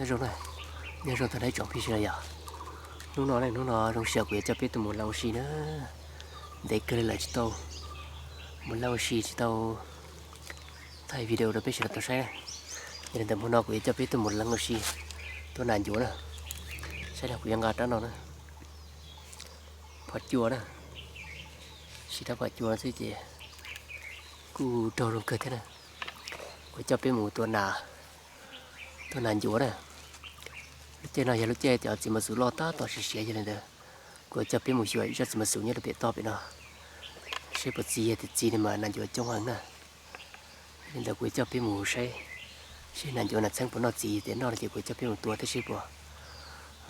nhớ rồi. Này nhớ rồi thằng đấy chọn phía này à lúc nó này lúc nó, rong xe quẹt cho biết từ một lâu xì nữa. Để cười lại cho tôi một lâu xì cho tôi thay video đã biết là tôi sẽ. Nên tầm hôm nào quẹt cho biết từ một lâu xì tôi nản chỗ nữa sẽ là quẹt gạt đó nó nữa. Phật chùa đó. Xí đó phật chùa xí chị cú trâu rong cười thế này. Quẹt cho biết một tuần nào tôi nản chỗ này เป็นหมูตัวหนาหนานอยู่นะลูกเจ้าหน่อยลูกเจ้าจะจิมาสู่รอตาต่อเสียๆอย่างนั้เด้อกูจะเป็นหมูช่วยจะจิมาสู่เนี่ยเราเปลี่ยนต่อไปเนาะใช่ปะจีแต่จีนี่มานานอยู่จงหวังนะนี่เดี๋ยวกูจะเป็นหมูใช่ใช่นานอยู่นะช่างปนอจีแต่นอกจากกูจะเป็นหมูตัวที่ใช่ปะ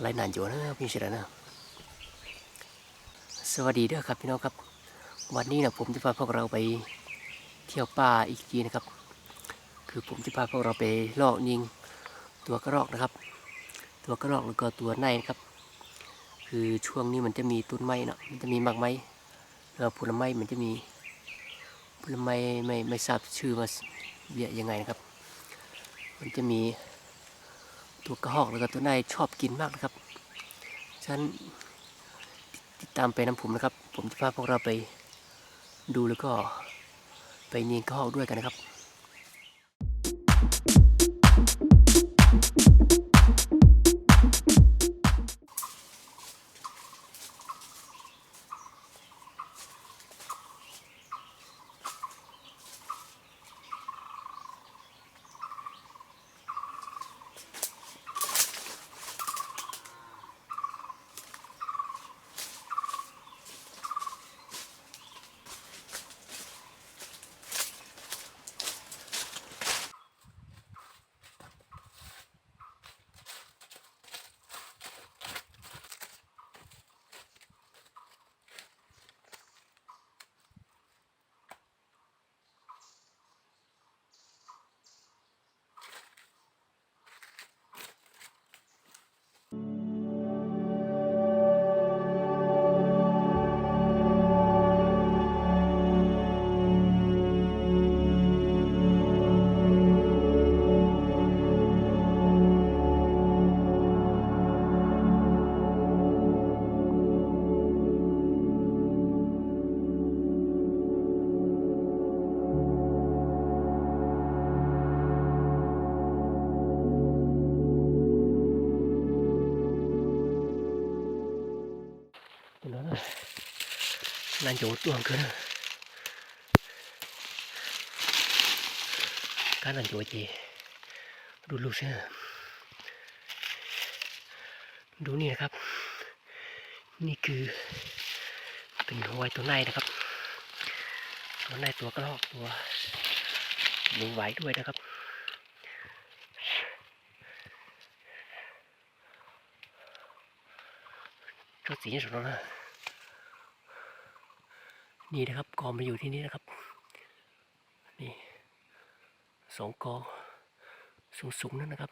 ไรนานอยู่นะพี่เสด็จนะสวัสดีเด้อครับพี่น้องครับ วันนี้นะผมจะพาพวกเราไปเที่ยวป่าอีกทีนะครับ คือผมจะพาพวกเราไปลอกยิงตัวกระรอกนะครับ ตัวกระรอกแล้วก็ตัวในนะครับ คือช่วงนี้มันจะมีต้นไม้เนาะมันจะมีมากไม้แล้วผลไม้มันจะมีผลไม้ไม่ไม่ทราบชื่อว่าเรียยังไงนะครับ มันจะมีตัวกระหอกแล้วก็ตัวในชอบกินมากนะครับฉันติดตามไปน้ำผมนะครับ ผมจะพาพวกเราไปดูแล้วก็ไปยิงกระหอกด้วยกันนะครับ là chỗ tuồng cơ cái là chỗ gì ดูลูกเชื่อดูนี่นะครับ นี่คือเป็นหอยตัวในนะครับ ตัวในตัวกระรอกตัวมือไหวด้วยนะครับเจ้าสีสุดแล้ว นี่นะครับกอมาอยู่ที่นี่นะครับ นี่สองกอสูงๆนั่นนะครับ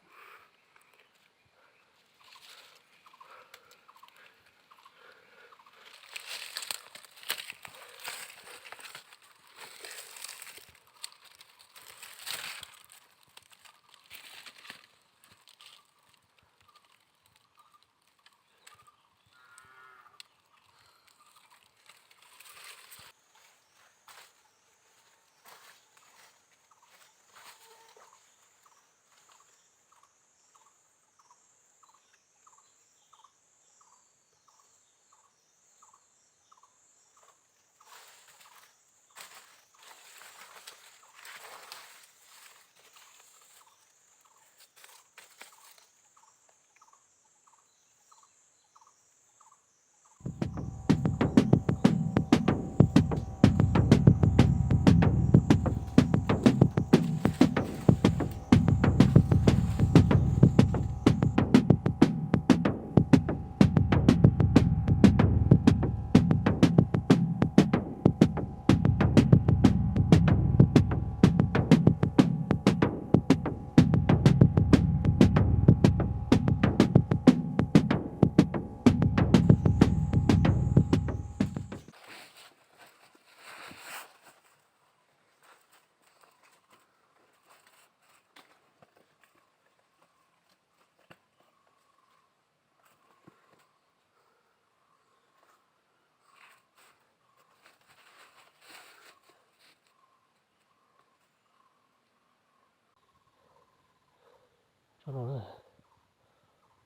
เขานอนเลย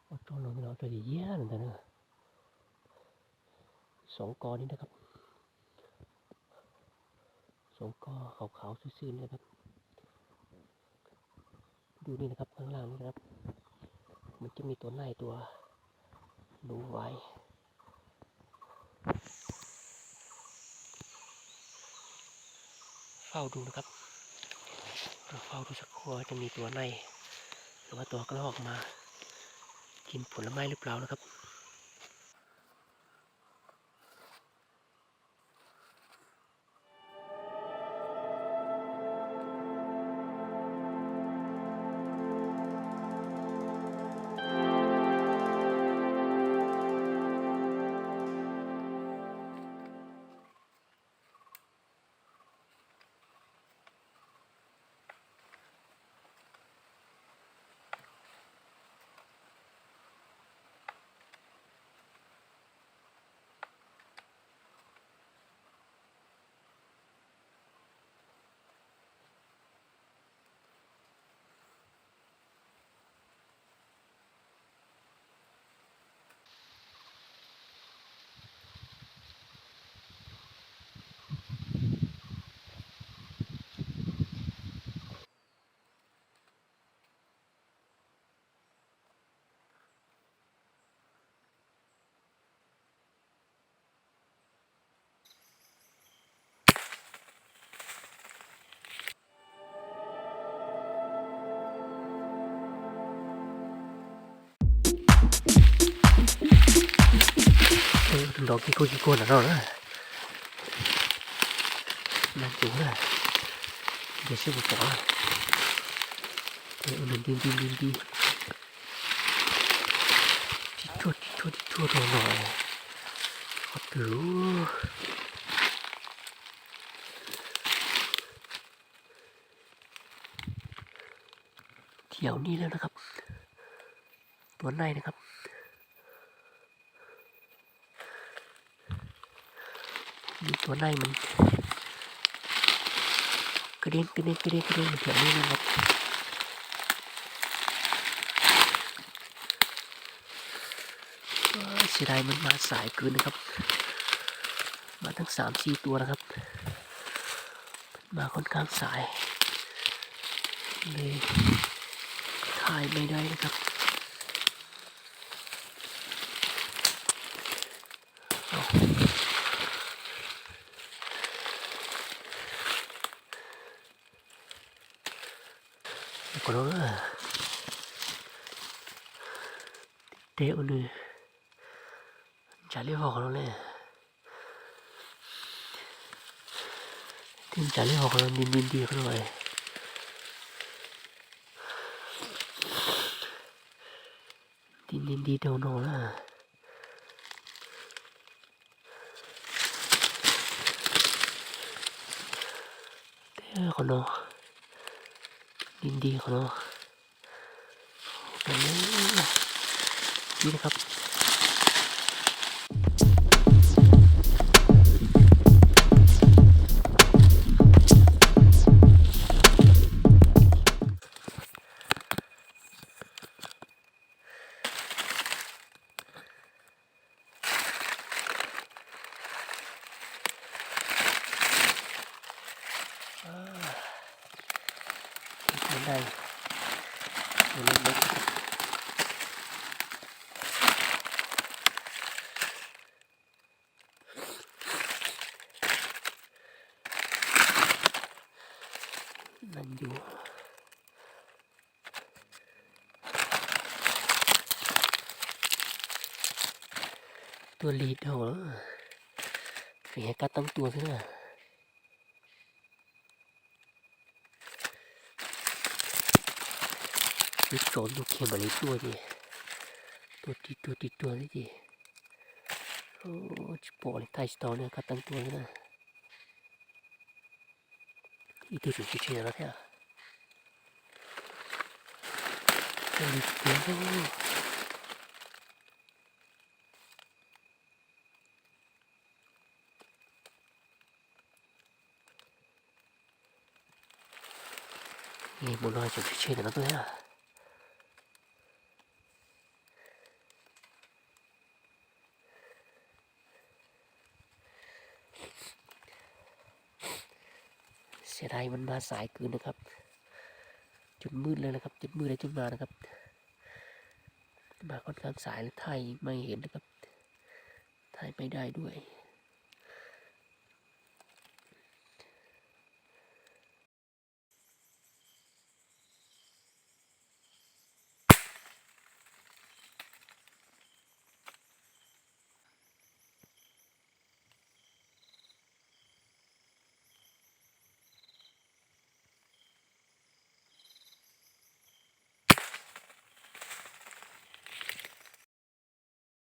ว่าจอนนอนไม่นอนตัวเยี่ยนั่นแต่เนอะสองกอนี้นะครับ สองกอขาวๆซื่อๆนะครับ ดูนี่นะครับข้างล่างนี่นะครับ มันจะมีตัวในตัวดูไว้เฝ้าดูนะครับเราเฝ้าดูสักครู่จะมีตัวใน หรือว่าตัวกระรอกมา กินผลไม้หรือเปล่านะครับ อกกี่โกกี่โกนะเรานะนั่นจริงนะเดี๋ยวชื่อบอกว่าเออมันดีดีดีดีที่ทั่วที่ทั่วที่ทั่วตัวหน่อยขอดูเที่ยวนี้แล้วนะครับ ตัวในนะครับ มีตัวในมันกระเด็นกระเด็นกระเด็นกระเด็นมาแถวนี้นะครับเสียดายมันมาสายเกินนะครับ มาทั้งสามสี่ตัวนะครับ มาค่อนข้างสายเลยถ่ายไม่ได้นะครับเอา これは、手をぬ、じゃればこのね、ดินจะเรียกว่าดินดินดีขึ้นหน่ดินดินดีเดี๋อวโนละเดี๋ยวคนโน อ้โหนี่นะครับ ตัวเล็กๆนั่นอยู่ตัว ลีดเหรอเสียกัดตั้งตัวซะนะ cái trốn được kia mà lấy tua gì tua tí tua tí tua đấy gì ô chỉ bỏ lên tay to nữa cắt tăng tua nữa nè ý tư chủ chơi nó thế à cái lịch tiếng thôi nghe muốn nói chuyện chơi nó thôi à ไทยมันมาสายเกินนะครับจุดมืดเลยนะครับจุดมืดเลยจุดมานะครับ มาค่อนข้างสายและถ่ายไม่เห็นนะครับถ่ายไม่ได้ด้วย